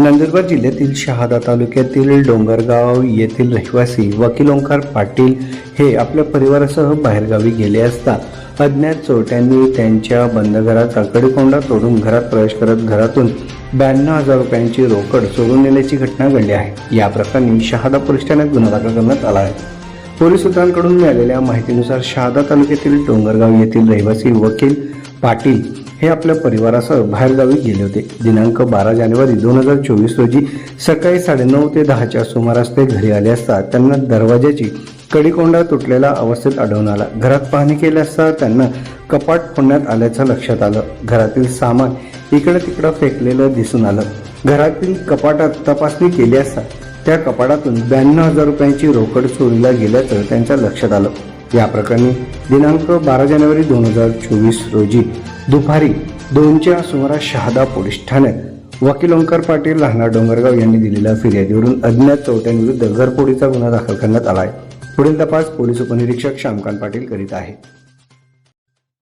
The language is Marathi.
नंदुरबार जिल्ह्यातील शहादा तालुक्यातील डोंगरगाव येथील रहिवासी वकील ओंकार पाटील हे आपल्या परिवारासह बाहेरगावी गेले असता अज्ञात चोरट्यांनी त्यांच्या बंद घराचा कडीकोंडा तोडून घरात प्रवेश करत घरातून ब्याण्णव हजार रुपयांची रोकड चोरून नेल्याची घटना घडली आहे. या प्रकरणी शहादा पोलीस ठाण्यात गुन्हा दाखल करण्यात आला आहे. पोलीस सूत्रांकडून मिळालेल्या माहितीनुसार शहादा तालुक्यातील डोंगरगाव येथील रहिवासी वकील पाटील हे आपल्या परिवारासह बाहेरगावी गेले होते. दिनांक बारा जानेवारी दोन हजार चोवीस रोजी सकाळी साडेनऊ ते दहाच्या सुमारास ते घरी आले असता त्यांना दरवाज्याची कडीकोंडा तुटलेला अवस्थेत आढळून आला. घरात पाहणी केली असता त्यांना कपाट फोडण्यात आल्याचं लक्षात आलं. घरातील सामान इकडं तिकडं फेकलेलं दिसून आलं. घरातील कपाटात तपासणी केली असता त्या कपाटातून ब्याण्णव हजार रुपयांची रोकड चोरीला गेल्याचं त्यांच्या लक्षात आलं. या प्रकरणी दिनांक बारा जानेवारी दोन हजार चोवीस रोजी दुपारी दोनच्या सुमारास शहादा पोलीस ठाण्यात वकील ओंकार पाटील लहाना डोंगरगाव यांनी दिलेल्या फिर्यादीवरून अज्ञात चौथ्यांविरुद्ध घरफोडीचा गुन्हा दाखल करण्यात आला आहे पुढील तपास पोलीस उपनिरीक्षक श्यामकांत पाटील करीत आहे